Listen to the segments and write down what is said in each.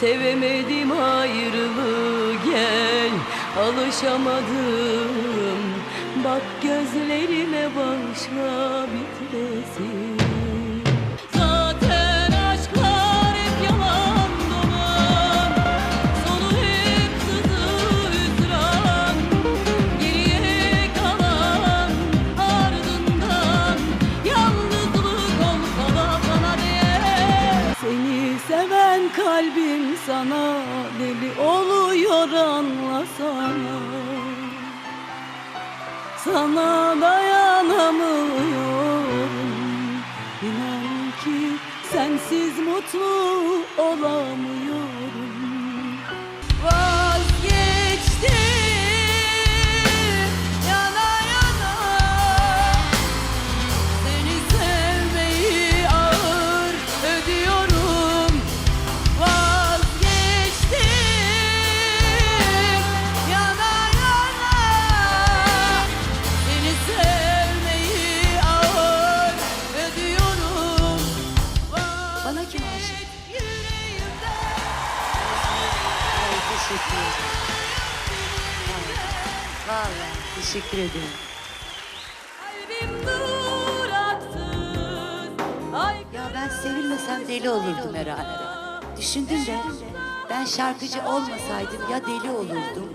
Sevemedim ayrılığı gel. Alışamadım. Bak gözlerime başla bitmesin Sana dayanamıyorum. İnan ki sensiz mutlu olamıyorum Ay Ya ben sevilmesem deli olurdum herhalde. Düşündüm de ben şarkıcı olmasaydım ya deli olurdum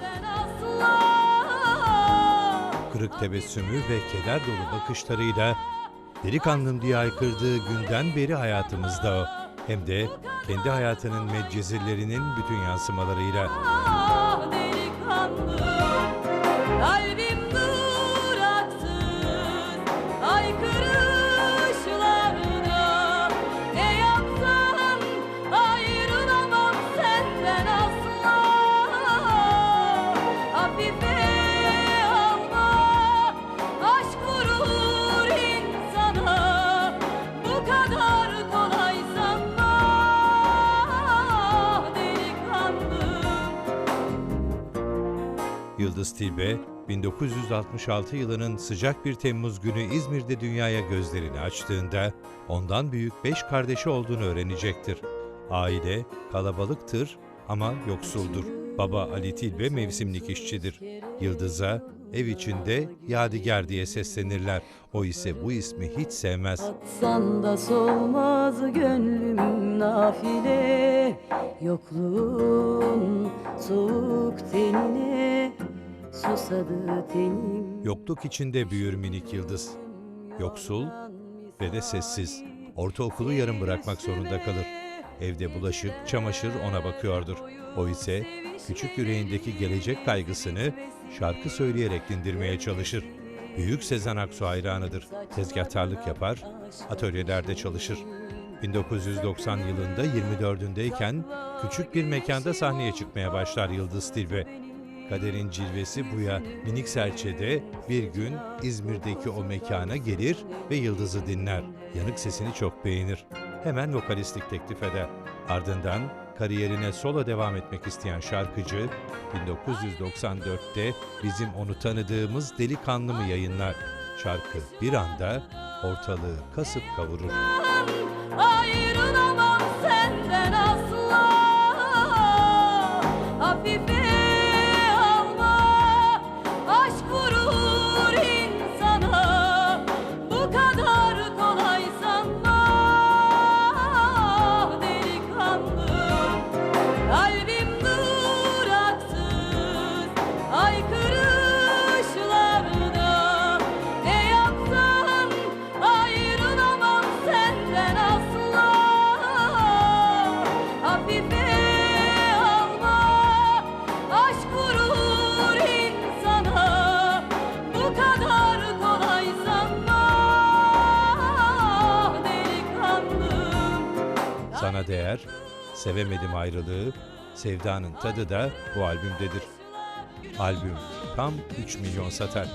Kırık tebessümü ve keder dolu bakışlarıyla delikanlım diye haykırdığı günden beri hayatımızda o. Hem de kendi hayatının medcezirlerinin bütün yansımalarıyla. Yıldız Tilbe, 1966 yılının sıcak bir Temmuz günü İzmir'de dünyaya gözlerini açtığında ondan büyük beş kardeşi olduğunu öğrenecektir. Aile kalabalıktır ama yoksuldur. Baba Ali Tilbe mevsimlik işçidir. Yıldız'a ev içinde Yadigar diye seslenirler. O ise bu ismi hiç sevmez. Atsan da solmaz gönlüm nafile Yokluğun soğuk tenine Susadı tenim Yokluk içinde büyür minik yıldız. Yoksul ve de sessiz. Ortaokulu yarım bırakmak zorunda kalır. Evde bulaşık, çamaşır ona bakıyordur. O ise küçük yüreğindeki gelecek kaygısını şarkı söyleyerek dindirmeye çalışır. Büyük Sezen Aksu hayranıdır. Tezgahtarlık yapar, atölyelerde çalışır. 1990 yılında 24'ündeyken küçük bir mekanda sahneye çıkmaya başlar Yıldız Tilbe. Kaderin cilvesi buya minik serçede bir gün İzmir'deki o mekana gelir ve Yıldız'ı dinler. Yanık sesini çok beğenir. Hemen vokalistlik teklif eder. Ardından kariyerine solo devam etmek isteyen şarkıcı 1994'te bizim onu tanıdığımız Delikanlı mı yayınlar. Şarkı bir anda ortalığı kasıp kavurur. Ayrılamam sevemedim ayrılığı, sevdanın tadı da bu albümdedir. Albüm tam 3 milyon satar.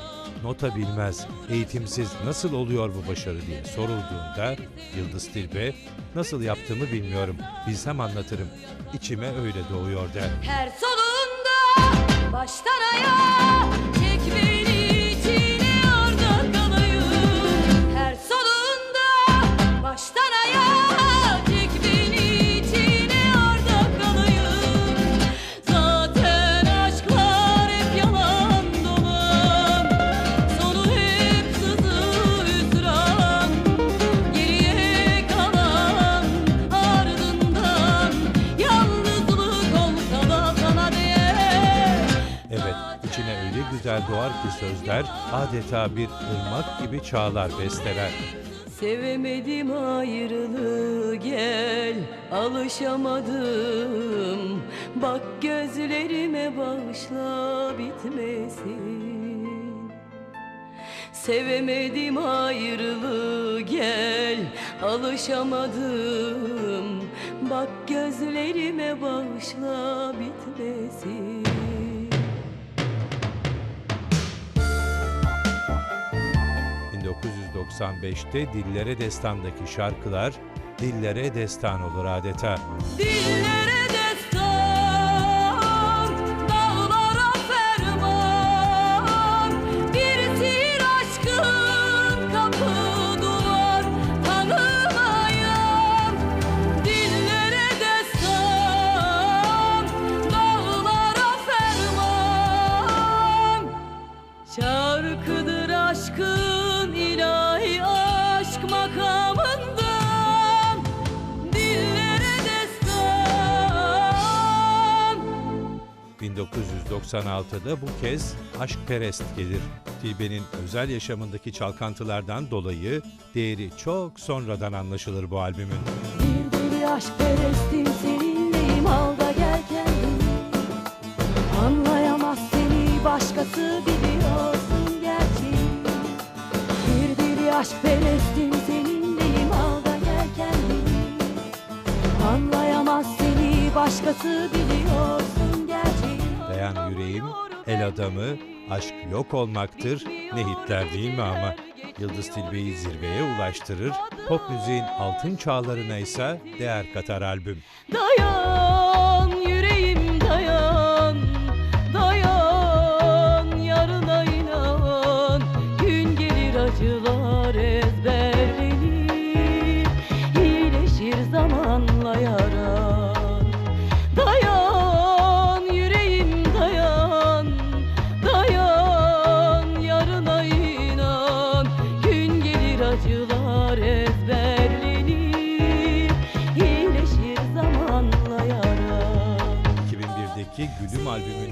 Nota bilmez, eğitimsiz nasıl oluyor bu başarı diye sorulduğunda Yıldız Tilbe nasıl yaptığımı bilmiyorum, bilsem anlatırım. İçime öyle doğuyor der. Her solunda baştan ayağa güzel doğar ki sözler adeta bir ırmak gibi çağlar besteler. Sevemedim ayrılığı gel alışamadım. Bak gözlerime bağışla bitmesin. Sevemedim ayrılığı gel alışamadım. Bak gözlerime bağışla bitmesin 1995'te Dillere Destan'daki şarkılar dillere destan olur adeta. Dillere 1996'da bu kez Aşkperest gelir. Tilbe'nin özel yaşamındaki çalkantılardan dolayı değeri çok sonradan anlaşılır bu albümün. Bir deli aşk perestim seninleyim al da gel kendin Anlayamaz seni başkası biliyorsun gerçeği Bir deli aşk perestim seninleyim al da gel kendin Anlayamaz seni başkası biliyorsun Dayan yüreğim, el adamı, aşk yok olmaktır. Ne hitler değil mi ama? Yıldız Tilbe'yi zirveye ulaştırır, pop müziğin altın çağlarına ise değer katar albüm. Dayan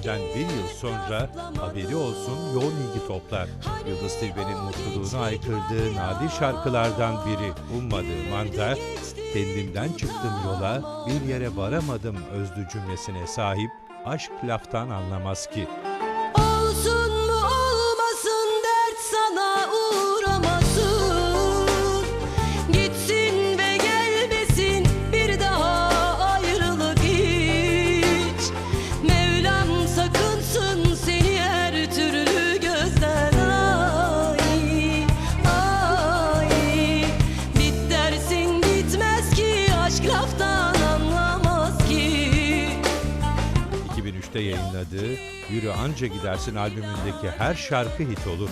albümünden bir yıl sonra haberi olsun yoğun ilgi toplar. Yıldız Tilbe'nin mutluluğunu aykırdığı nadir şarkılardan biri Ummadığım anda kendimden çıktım yola bir yere varamadım özlü cümlesine sahip aşk laftan anlamaz ki. 2003'te yayınladığı Yürü Anca Gidersin albümündeki her şarkı hit olur.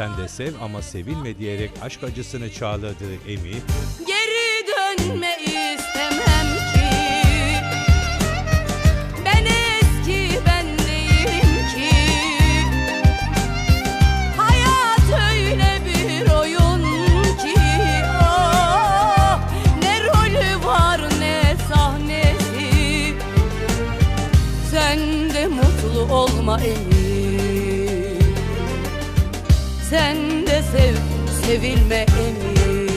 Sen de sev ama sevilme diyerek aşk acısını çağladığı Emi, Geri dönme istemem ki. Ben eski ben değilim ki. Hayat öyle bir oyun ki. Ah, Ne rolü var ne sahnesi. Sen de mutlu olma emin Sen de sev sevilme emin.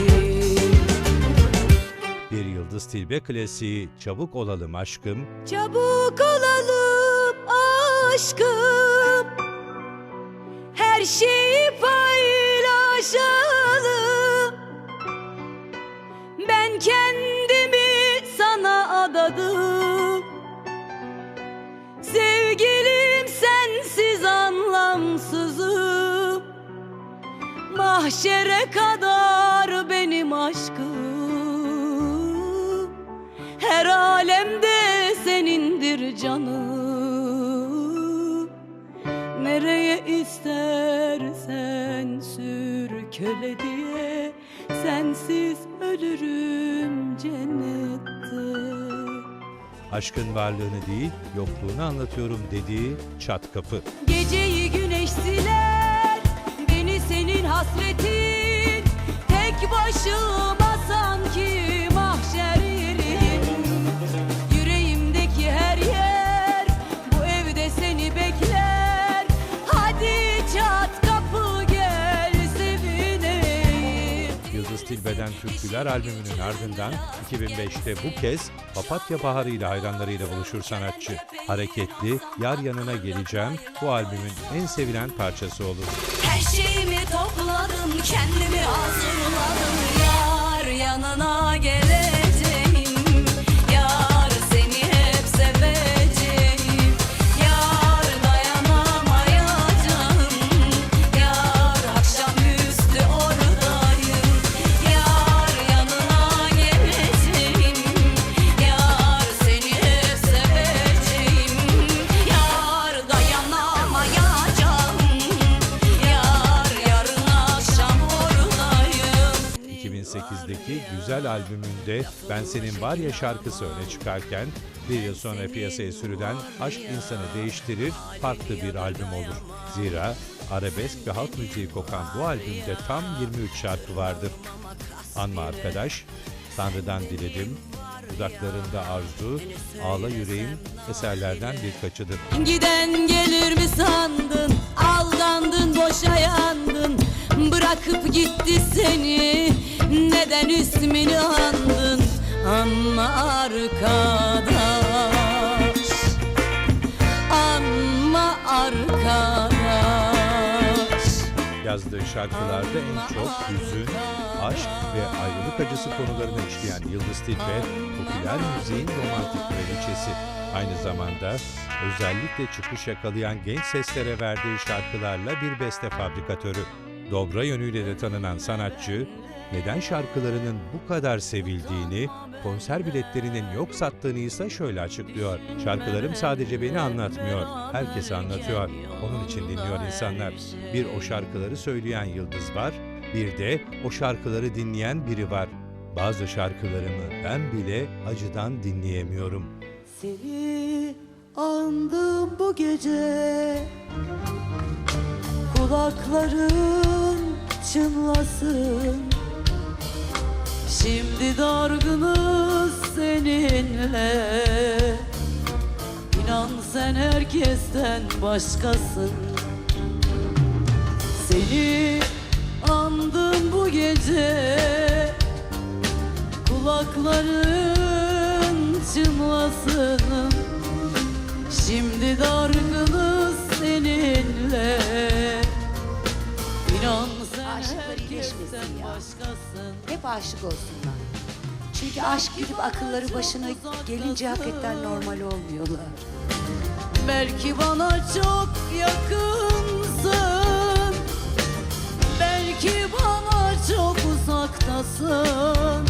Bir Yıldız Tilbe klasiği Çabuk Olalım Aşkım, Çabuk olalım aşkım. Her şeyi paylaşalım. Ben kendimi sana adadım Mahşere kadar benim aşkım. Her alemde senindir canım. Nereye istersen sür köle diye Sensiz ölürüm cennette. Aşkın varlığını değil, yokluğunu anlatıyorum dediği çat kapı. Geceyi güneş siler senin hasretin Tek başıma sanki Türküler albümünün ardından 2005'te bu kez Papatya Baharı ile hayranlarıyla buluşur sanatçı. Hareketli, Yar Yanına Geleceğim bu albümün en sevilen parçası olur. Şeyimi topladım, kendimi hazırladım. Yar yanına geleceğim albümünde Ben Senin Var Ya şarkısı öne çıkarken bir yıl sonra piyasaya sürülen Aşk İnsanı Değiştirir farklı bir albüm olur. Zira arabesk ve halk müziği kokan bu albümde tam 23 şarkı vardır. Anma Arkadaş, Tanrı'dan Diledim, Dudaklarında Arzu, Ağla Yüreğim eserlerden birkaçıdır. Giden gelir mi sandın Aldandın boşa yandın Bırakıp gitti seni Neden ismini andın Anma arkadaş Anma arkadaş Yazdığı şarkılarda en çok hüzün, aşk ve ayrılık acısı konularını işleyen Yıldız Tilbe, popüler müziğin romantik kraliçesi. Aynı zamanda özellikle çıkış yakalayan genç seslere verdiği şarkılarla bir beste fabrikatörü. Dobra yönüyle de tanınan sanatçı, neden şarkılarının bu kadar sevildiğini, konser biletlerinin yok sattığını ise şöyle açıklıyor. Şarkılarım sadece beni anlatmıyor, herkesi anlatıyor. Onun için dinliyor insanlar. Bir o şarkıları söyleyen yıldız var, bir de o şarkıları dinleyen biri var. Bazı şarkılarımı ben bile acıdan dinleyemiyorum. Seni andım bu gece Kulakların çınlasın Şimdi dargınız seninle. İnan sen herkesten başkasın. Seni andım bu gece. Kulakların çınlasın. Şimdi dargınız seninle. İnan sen Aşıklar herkesten iyileşmesin ya. başkasın. Hep aşık olsunlar. Çünkü aşk gidip akılları başına gelince hakikaten normal olmuyorlar. Belki bana çok yakınsın. Belki bana çok uzaktasın.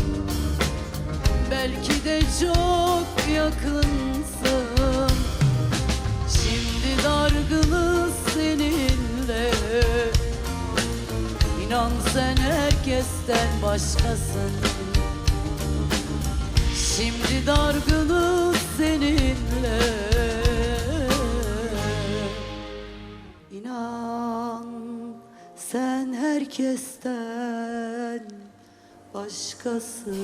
Belki de çok yakınsın. Şimdi dargınız seninle. İnan sen herkesten başkasın Şimdi dargınız seninle. İnan sen herkesten başkasın